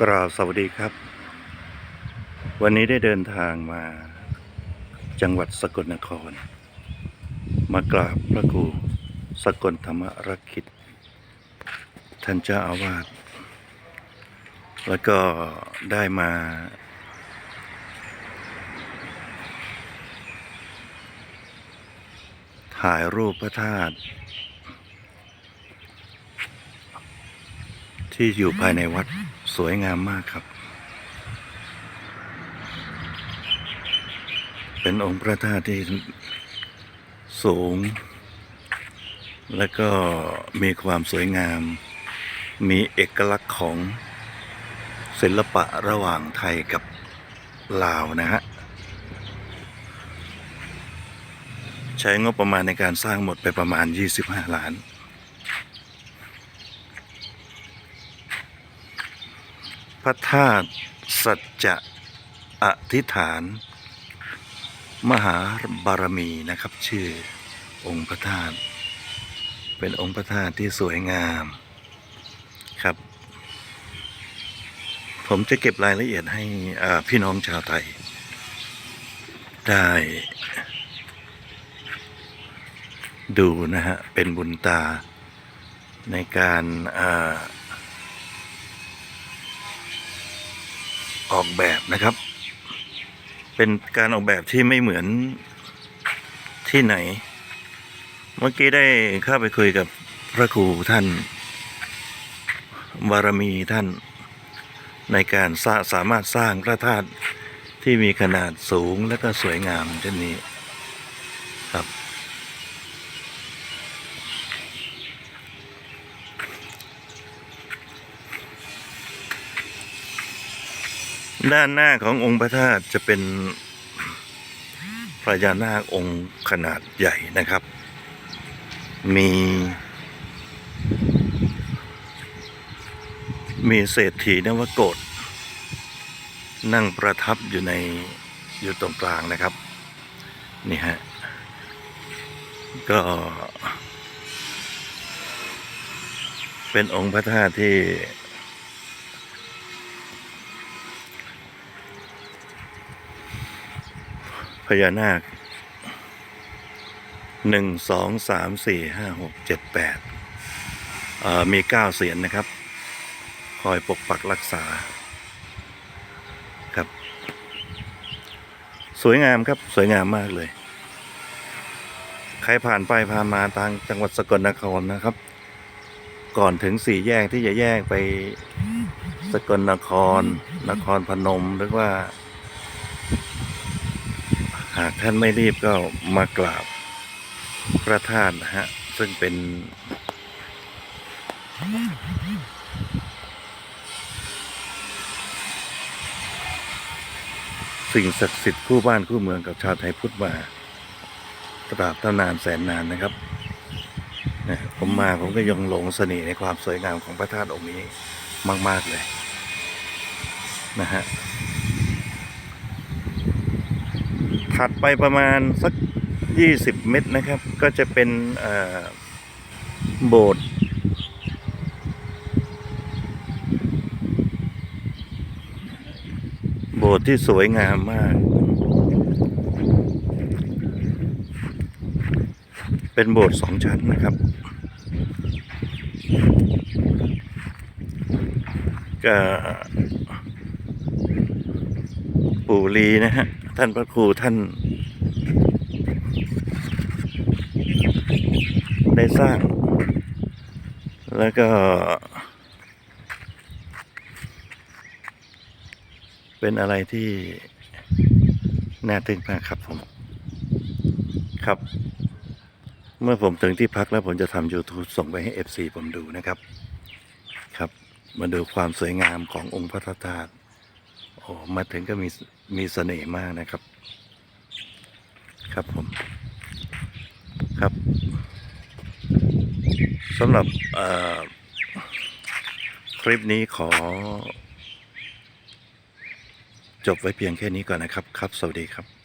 กราบสวัสดีครับ วันนี้ได้เดินทางมา จังหวัดสกลนคร มากราบพระครูสกลธรรมรักขิตท่านเจ้าอาวาสแล้วก็ได้มา ถ่ายรูปพระธาตุที่อยู่ภายในวัด สวยงามมากครับ เป็นองค์พระธาตุที่สูง และก็มีความสวยงาม มีเอกลักษณ์ของศิลปะระหว่างไทยกับลาวนะฮะ ใช้งบประมาณในการสร้างหมดไปประมาณ 25 ล้าน พระธาตุสัจจะอธิษฐาน มหาบารมีนะครับ ชื่อองค์พระธาตุเป็นองค์พระธาตุที่สวยงามครับ ผมจะเก็บรายละเอียดให้พี่น้องชาวไทย ได้ดูนะฮะ เป็นบุญตาในการอา ออกแบบนะครับ เป็นการออกแบบที่ไม่เหมือนที่ไหน เมื่อกี้ได้เข้าไปคุยกับพระครูท่านบารมีท่าน ในการสาสามารถสร้างพระธาตุที่มีขนาดสูงและก็สวยงามเช่นนี้ครับ ด้านหน้าขององค์พระธาตุจะเป็นพญานาคองค์ขนาดใหญ่นะครับ มี มีเศรษฐีนวโกฏนั่งประทับอยู่ในอยู่ตรงกลางนะครับ นี่ฮะ ก็ เป็นองค์พระธาตุที่ ญานาคหนึ่งสองสามสี่ห้าหกเจ็ดแปดมีเก้าเสียนนะครับ คอยปกปักรักษาครับ สวยงามครับสวยงามมากเลย ใครผ่านไปผ่านมาทางจังหวัดสกลนครนะครับ ก่อนถึงสี่แยกที่จะแยกไปสกลนคร นครพนมหรือว่า หากท่านไม่รีบก็มากราบพระธาตุนะฮะ ซึ่งเป็นสิ่งศักดิ์สิทธิ์คู่บ้านคู่เมืองกับชาวไทยพุทธมาตราบเท่านานแสนนานนะครับนะผมมาผมก็ยังหลงเสน่ห์ในความสวยงามของพระธาตุองค์นี้มาก ๆ เลย นะฮะ ถัดไปประมาณสักยี่สิบเมตรนะครับ ก็จะเป็นโบสถ์โบสถ์ที่สวยงามมาก เป็นโบสถ์สองชั้นนะครับก็ปู่ลีนะฮะ ท่านพระครูท่าน ได้สร้าง แล้วก็เป็นอะไรที่น่าตึงมากครับผม ครับ เมื่อผมถึงที่พักแล้วผมจะทำ YouTube ส่งไปให้ FC ผมดูนะครับ ครับ มาดูความสวยงามขององค์พระธาตุโอ้มาถึงก็มี มีเสน่ห์มากนะครับ ครับผมครับสำหรับคลิปนี้ขอ จบไว้เพียงแค่นี้ก่อนนะครับ ครับ สวัสดีครับ